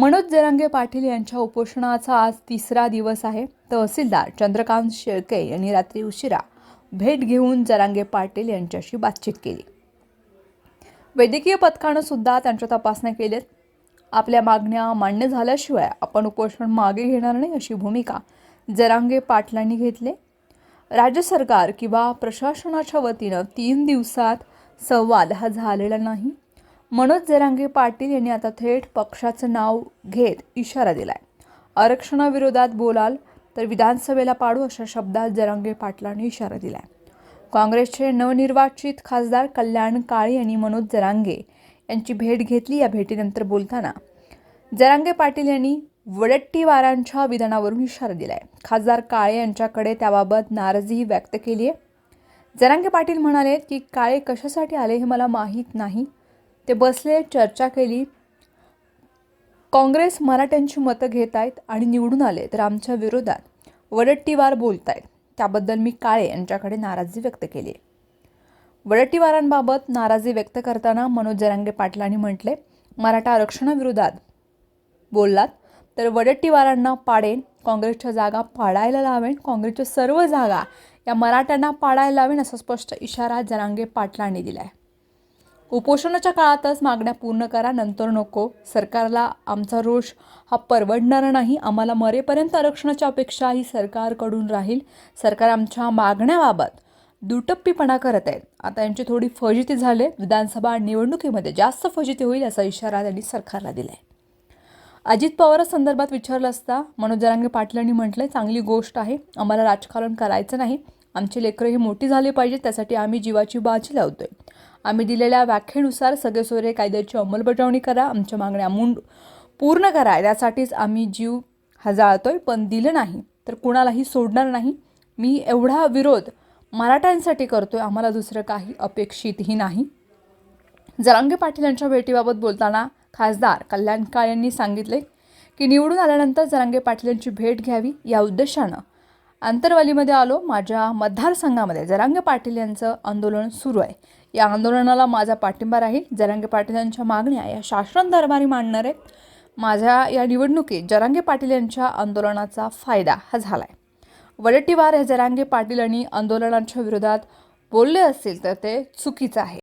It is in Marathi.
मनोज जरांगे पाटील यांच्या उपोषणाचा आज तिसरा दिवस आहे. तहसीलदार चंद्रकांत शेळके यांनी रात्री उशिरा भेट घेऊन जरांगे पाटील यांच्याशी बातचीत केली. वैद्यकीय पथकानं सुद्धा त्यांच्या तपासण्या केल्यात. आपल्या मागण्या मान्य झाल्याशिवाय आपण उपोषण मागे घेणार नाही अशी भूमिका जरांगे पाटलांनी घेतली. राज्य सरकार किंवा प्रशासनाच्या वतीनं तीन दिवसात संवाद हा झालेला नाही. मनोज जरांगे पाटील यांनी आता थेट पक्षाचं नाव घेत इशारा दिलाय. आरक्षणाविरोधात बोलाल तर विधानसभेला पाडू अशा शब्दात जरांगे पाटलांनी इशारा दिलाय. काँग्रेसचे नवनिर्वाचित खासदार कल्याण काळे यांनी मनोज जरांगे यांची भेट घेतली या भेटीनंतर बोलताना जरांगे पाटील यांनी वडट्टीवारांच्या विधानावरून इशारा दिलाय. खासदार काळे यांच्याकडे त्याबाबत नाराजीही व्यक्त केली आहे जरांगे पाटील म्हणाले की काळे कशासाठी आले हे मला माहीत नाही. ते बसले चर्चा केली. काँग्रेस मराठ्यांची मतं घेत आहेत आणि निवडून आले तर आमच्या विरोधात वडट्टीवार बोलत आहेत त्याबद्दल मी काळे यांच्याकडे नाराजी व्यक्त केली. वडट्टीवारांबाबत नाराजी व्यक्त करताना मनोज जरांगे पाटलांनी म्हटले मराठा आरक्षणाविरोधात बोललात तर वडट्टीवारांना पाडेन काँग्रेसच्या जागा पाडायला लावेन काँग्रेसच्या सर्व जागा या मराठ्यांना पाडायला लावेन असा स्पष्ट इशारा जरांगे पाटलांनी दिला आहे उपोषणाच्या काळातच मागण्या पूर्ण करा नंतर नको. सरकारला आमचा रोष हा परवडणारा नाही. आम्हाला मरेपर्यंत आरक्षणाची अपेक्षा ही सरकारकडून राहील. सरकार आमच्या मागण्याबाबत दुटप्पीपणा करत आहेत. आता यांची थोडी फजिती झाले. विधानसभा निवडणुकीमध्ये जास्त फजिती होईल असा इशारा त्यांनी सरकारला दिला आहे अजित पवारांसंदर्भात विचारलं असता मनोज जरांगे पाटलांनी म्हटलंय चांगली गोष्ट आहे. आम्हाला राजकारण करायचं नाही. आमचे लेकरं ही मोठी झाली पाहिजेत. त्यासाठी आम्ही जीवाची बाजी लावतोय. आम्ही दिलेल्या व्याख्येनुसार सगळे सोयरे कायद्याची अंमलबजावणी करा आमच्या मागण्या मुंड पूर्ण करा. यासाठीच आम्ही जीव हजाळतोय पण दिलं नाही तर कुणालाही सोडणार नाही. मी एवढा विरोध मराठ्यांसाठी करतोय आम्हाला दुसरं काही अपेक्षितही नाही. जरांगे पाटील यांच्या भेटीबाबत बोलताना खासदार कल्याण काळ यांनी सांगितले की निवडून आल्यानंतर जरांगे पाटील यांची भेट घ्यावी या उद्देशानं. आंतरवालीमध्ये आलो. माझ्या मतदारसंघामध्ये जरांगे पाटील यांचं आंदोलन सुरू आहे. या आंदोलनाला माझा पाठिंबा राहील. जरांगे पाटील यांच्या मागण्या या शासन दरबारी मांडणार आहेत. माझ्या या निवडणुकीत जरांगे पाटील यांच्या आंदोलनाचा फायदा हा झाला आहे वडट्टीवार हे जरांगे पाटील आणि आंदोलनाच्या विरोधात बोलले असतील तर ते चुकीचं आहे.